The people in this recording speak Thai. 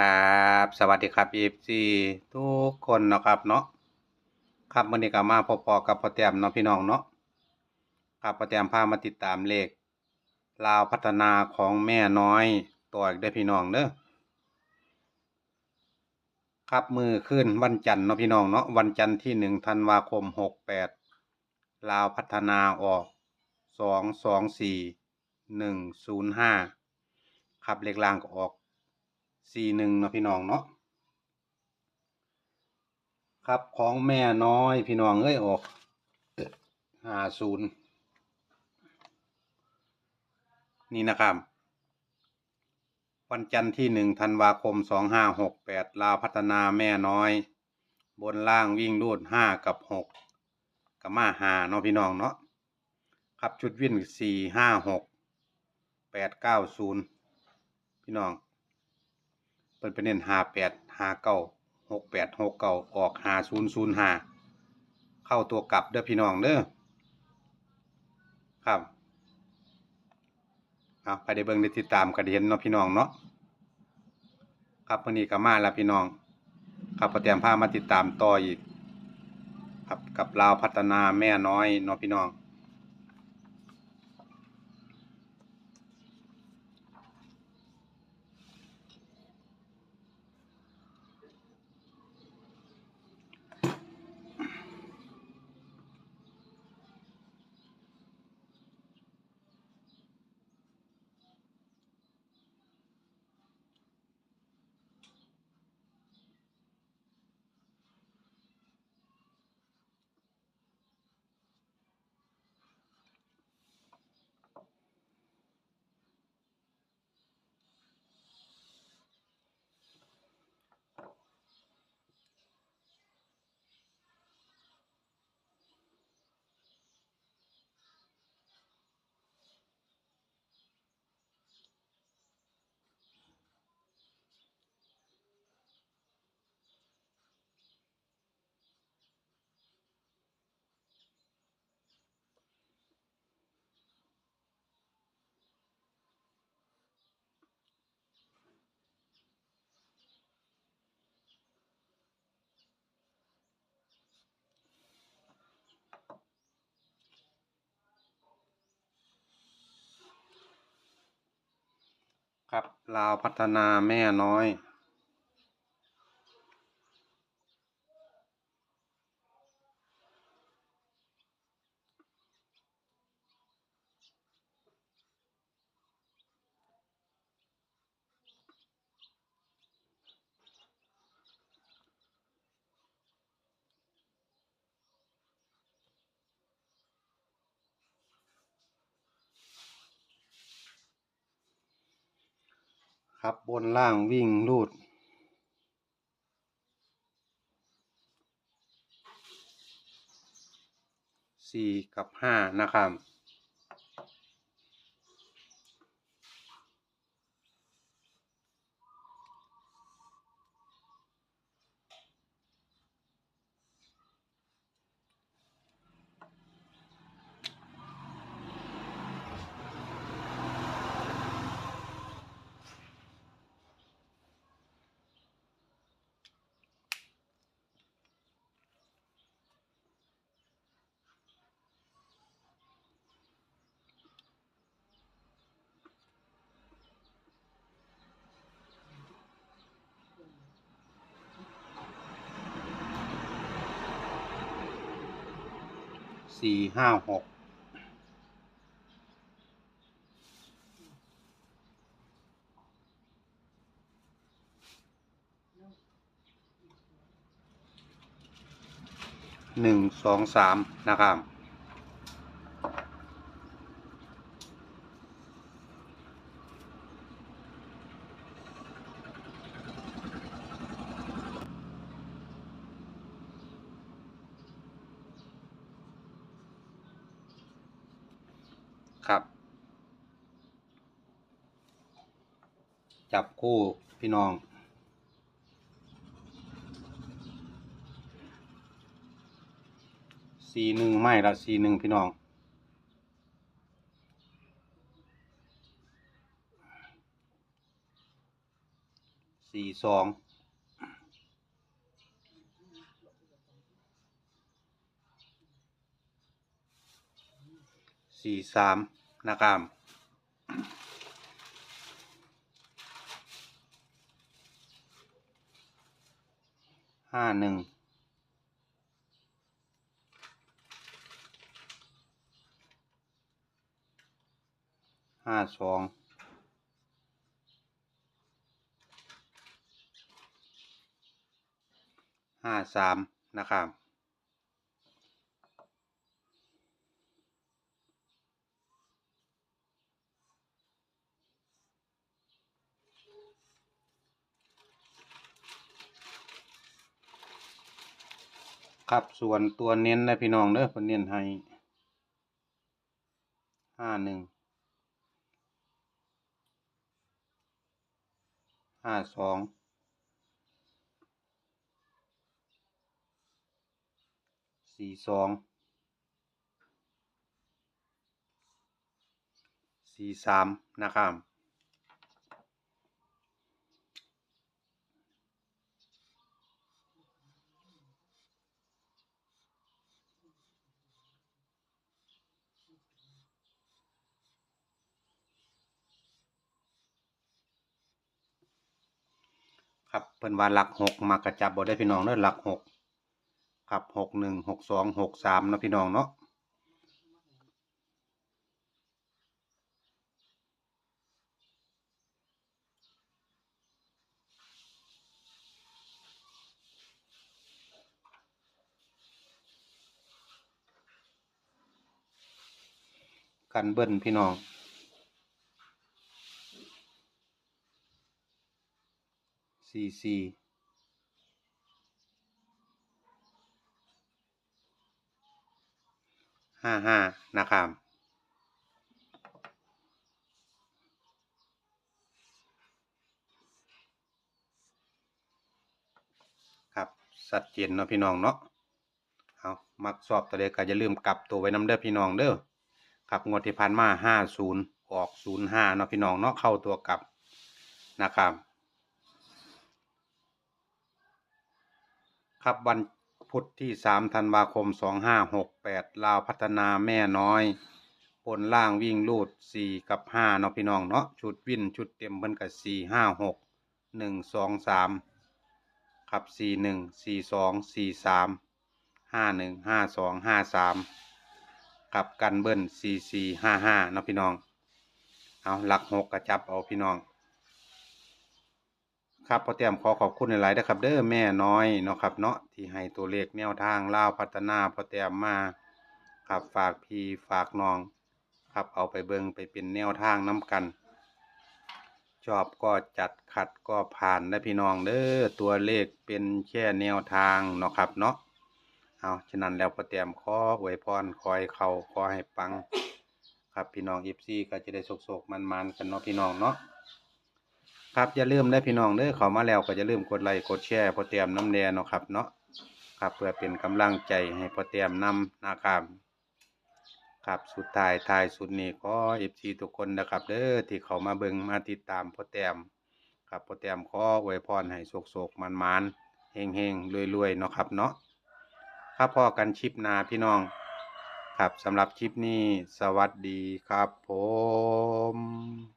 ครับสวัสดีครับ FC ทุกคนนะครับเนาะครับวันนี้ก็มาพบๆกับพอแต้มเนาะพี่น้องเนาะครับพอแต้มพามาติดตามเลขลาวพัฒนาของแม่น้อยตัวอีกได้พี่น้องเด้อครับมือขึ้นวันจันทร์เนาะพี่น้องเนาะวันจันทร์ที่หนึ่งธันวาคมหกแปดลาวพัฒนาออกสองสองสี่หนึ่งศูนย์ห้าครับเลขล่างก็ออก สี่หนึ่งเนาะพี่น้องเนาะครับของแม่น้อยพี่น้องเอ้ยออกห้าศูนย์นี่นะครับ วันจันทร์ที่หนึ่งธันวาคมสองห้าหกแปดลาวพัฒนาแม่น้อย บนล่างวิ่งรูดห้ากับหกกับมาหาเนาะพี่น้องเนาะครับชุดวิ่งสี่ห้าหกแปดเก้าศูนย์พี่น้อง เปิดไปเน้นหาแปดหาเก้าหกแปดหกเก้าออกหาศูนย์ศูนย์หาเข้าตัวกลับเด้อพี่น้องเด้อครับเอาไปได้เบิ่งได้ติดตามกันได้เห็นเนาะพี่น้องเนาะครับวันนี้ก็มาแล้วพี่น้อง ครับประเตรียมพามาติดตามต่ออีก ครับกับลาวพัฒนาแม่น้อยเนาะพี่น้อง ครับลาวพัฒนาแม่น้อย ครับบนล่างวิ่งรูด สี่กับห้านะครับ สี่ห้าหกหนึ่งสองสามนะครับ จับคู่พี่น้อง สี่หนึ่งไม่ละสี่หนึ่งพี่น้องสสี่สองสี่สามนะครับ ห้าหนึ่งห้าสองห้าสามนะครับ ครับส่วนตัวเน้นนะพี่น้องเด้อเพิ่นเน้นให้ห้าหนึ่งห้าสองสี่สองสี่สามนะครับ ครับเพิ่นว่าหลักหกมากระจับบ่ได้พี่น้องเด้อหลักหกครับหกหนึ่งหกสองหกสามเนาะพี่น้องเนาะกันเบิ้ลพี่น้อง สี่สี่ห้าห้านะครับครับสัดเจนเนาะพี่น้องเนาะเอามักสอบตัวเด็กก็อย่าลืมกลับตัวไว้น้ำเด้อพี่น้องเด้อครับงวดที่ผ่านมาห้าศูนย์ออกศูนย์ห้าเนาะพี่น้องเนาะเข้าตัวกลับนะครับ ครับวันพุธที่สามธันวาคมสองห้าหกแปดลาวพัฒนาแม่น้อยบนล่างวิ่งลูดสี่กับห้าเนาะพี่น้องเนาะชุดวิ่นชุดเต็มเพิ่นกับสี่ห้าหกหนึ่งสองสามครับสี่หนึ่งสี่สองสี่สามห้าหนึ่งห้าสองห้าสามครับกันเบิ้ลสี่สี่ห้าห้าเนาะพี่น้อง เอาหลักหกกระจับเอาพี่น้อง ครับพอเตรียมขอขอบคุณหลายๆนะครับ เด้อแม่น้อยเนาะครับเนาะที่ให้ตัวเลขแนวทางล่าวพัฒนาพอเตรียมมาครับฝากพี่ฝากน้องครับเอาไปเบิงไปเป็นแนวทางน้ำกัน ชอบก็จัดขัดก็ผ่านนะพี่น้องเด้อตัวเลขเป็นแค่แนวทางเนาะครับเนาะเอาฉะนั้นแล้วพอเตรียมขออวยพรคอยเขาขอให้ปัง ครับพี่น้องเอฟซีก็จะได้โศกๆมันๆกันเนาะพี่น้องเนาะ ครับอย่าลืมได้พี่น้องเด้อเข้ามาแล้วก็อย่าลืมกดไลค์กดแชร์พอเตรียมน้ำแดงเนาะครับเนาะครับเพื่อเป็นกำลังใจให้พอเตรียมนำนะครับครับสุดท้ายท้ายสุดนี้ขอเอฟซีทุกคนนะครับเด้อที่เขามาเบิ่งมาติดตามพอเตรียมครับพอเตรียมขออวยพรให้โศกๆมันๆเฮงๆรวยๆเนาะครับเนาะครับพอกันชิปหนาพี่น้อง ครับสำหรับคลิปนี้สวัสดีครับผม